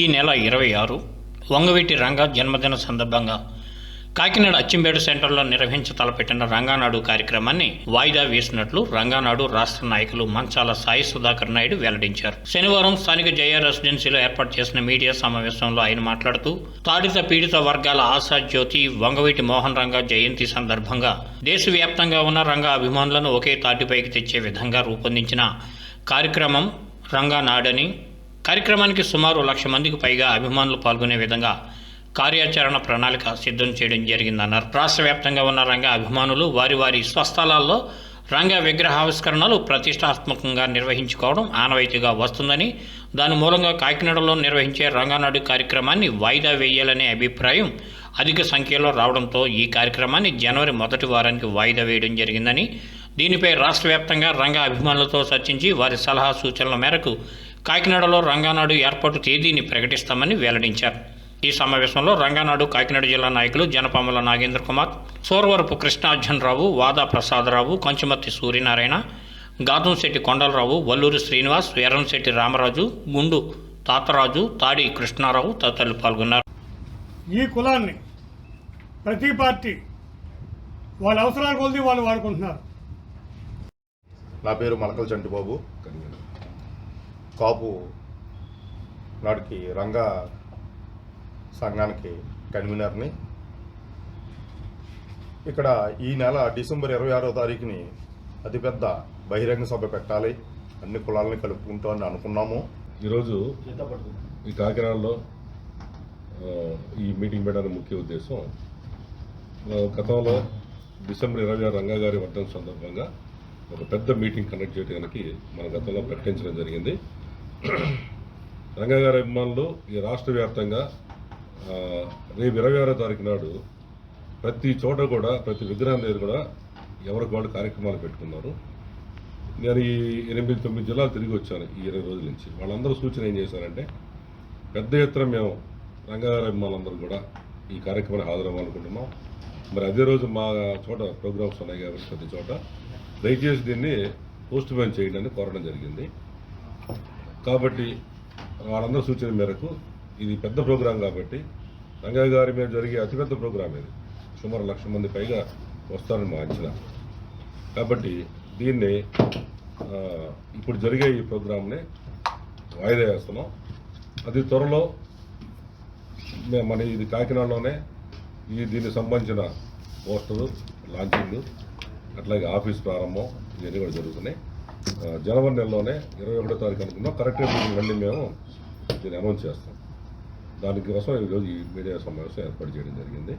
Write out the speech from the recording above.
ఈ నెల ఇరవై ఆరు వంగవీటి రంగా జన్మదిన సందర్భంగా కాకినాడ అచ్చింబేడు సెంటర్లో నిర్వహించ తలపెట్టిన రంగానాడు కార్యక్రమాన్ని వాయిదా వేసినట్లు రంగానాడు రాష్ట్ర నాయకులు మంచాల సాయి సుధాకర్ నాయుడు వెల్లడించారు. శనివారం స్థానిక జయ రెసిడెన్సీలో ఏర్పాటు చేసిన మీడియా సమావేశంలో ఆయన మాట్లాడుతూ తాడిత పీడిత వర్గాల ఆశా జ్యోతి వంగవీటి మోహన్ రంగా జయంతి సందర్భంగా దేశవ్యాప్తంగా ఉన్న రంగా అభిమానులను ఒకే తాటిపైకి తెచ్చే విధంగా రూపొందించిన కార్యక్రమం రంగానాడని కార్యక్రమానికి సుమారు లక్ష మందికి పైగా అభిమానులు పాల్గొనే విధంగా కార్యాచరణ ప్రణాళిక సిద్ధం చేయడం జరిగిందన్నారు. రాష్ట్ర వ్యాప్తంగా ఉన్న రంగ అభిమానులు వారి వారి స్వస్థలాల్లో రంగ విగ్రహావిష్కరణలు ప్రతిష్టాత్మకంగా నిర్వహించుకోవడం ఆనవాయితీగా వస్తుందని దాని మూలంగా కాకినాడలో నిర్వహించే రంగానాడు కార్యక్రమాన్ని వాయిదా వేయాలనే అభిప్రాయం అధిక సంఖ్యలో రావడంతో ఈ కార్యక్రమాన్ని జనవరి మొదటి వారానికి వాయిదా వేయడం జరిగిందని దీనిపై రాష్ట్ర వ్యాప్తంగా రంగ అభిమానులతో చర్చించి వారి సలహా సూచనల మేరకు కాకినాడలో రంగానాడు ఏర్పాటు తేదీని ప్రకటిస్తామని వెల్లడించారు. ఈ సమావేశంలో రంగానాడు కాకినాడ జిల్లా నాయకులు జనపాముల నాగేంద్ర కుమార్ సోరవరపు కృష్ణార్జున్ రావు వాదా ప్రసాదరావు కొంచమర్తి సూర్యనారాయణ గాదంశెట్టి కొండలరావు వల్లూరి శ్రీనివాస్ వీరంశెట్టి రామరాజు గుండు తాతరాజు తాడి కృష్ణారావు తదితరులు పాల్గొన్నారు. ఈ కులాన్ని ప్రతి పార్టీ వాళ్ళ అవసరాల కొద్ది వాళ్ళు వాడుకుంటున్నారు. నా పేరు మలకల చంటిబాబు. కాపు నాటికి రంగా సంఘానికి కన్వీనర్ని. ఇక్కడ ఈ నెల డిసెంబర్ ఇరవై ఆరో తారీఖుని అతిపెద్ద బహిరంగ సభ పెట్టాలి. అన్ని కులాలని కలుపుకుంటూ అని అనుకున్నాము. ఈరోజు ఈ కాకినాడలో ఈ మీటింగ్ పెట్టడానికి ముఖ్య ఉద్దేశం. గతంలో డిసెంబర్ ఇరవై ఆరు రంగా గారి వర్ధన సందర్భంగా ఒక పెద్ద మీటింగ్ కండక్ట్ చేయడానికి మన గతంలో ప్రకటించడం జరిగింది. రంగగారి అభిమానులు ఈ రాష్ట్ర వ్యాప్తంగా రేపు ఇరవై ఆరో తారీఖు నాడు ప్రతి చోట కూడా ప్రతి విగ్రహం దగ్గర కూడా ఎవరికి వాళ్ళు కార్యక్రమాలు పెట్టుకున్నారు. నేను ఈ ఎనిమిది తొమ్మిది జిల్లాలు తిరిగి వచ్చాను ఈ ఇరవై రోజుల నుంచి. వాళ్ళందరూ సూచన ఏం చేశారంటే పెద్ద ఎత్తున మేము రంగారావు అభిమానులందరూ కూడా ఈ కార్యక్రమానికి హాజరవ్వాలనుకుంటున్నాం మరి అదే రోజు మా చోట ప్రోగ్రామ్స్ ఉన్నాయి కాబట్టి ప్రతి చోట. దయచేసి దీన్ని పోస్ట్ పోన్ చేయండి అని కోరడం జరిగింది. కాబట్టి వాళ్ళందరూ సూచన మేరకు ఇది పెద్ద ప్రోగ్రాం కాబట్టి రంగయ్య గారి మీద జరిగే అతిపెద్ద ప్రోగ్రాం ఇది. సుమారు లక్ష మంది పైగా వస్తారని మా అంచనా. కాబట్టి దీన్ని ఇప్పుడు జరిగే ఈ ప్రోగ్రాంని వాయిదా వేస్తున్నాం. అది త్వరలో మన ఇది కాకినాడలోనే ఈ దీనికి సంబంధించిన పోస్టరు లాంచింగ్ అట్లాగే ఆఫీస్ ప్రారంభం ఇవన్నీ కూడా జరుగుతున్నాయి. జనవరి నెలలోనే ఇరవై ఒకటో తారీఖు అనుకున్నాం కరెక్ట్గా దీన్ని మళ్ళీ మేము దీన్ని అనౌన్స్ చేస్తాం. దానికోసం ఈరోజు ఈ మీడియా సమావేశం ఏర్పాటు చేయడం జరిగింది.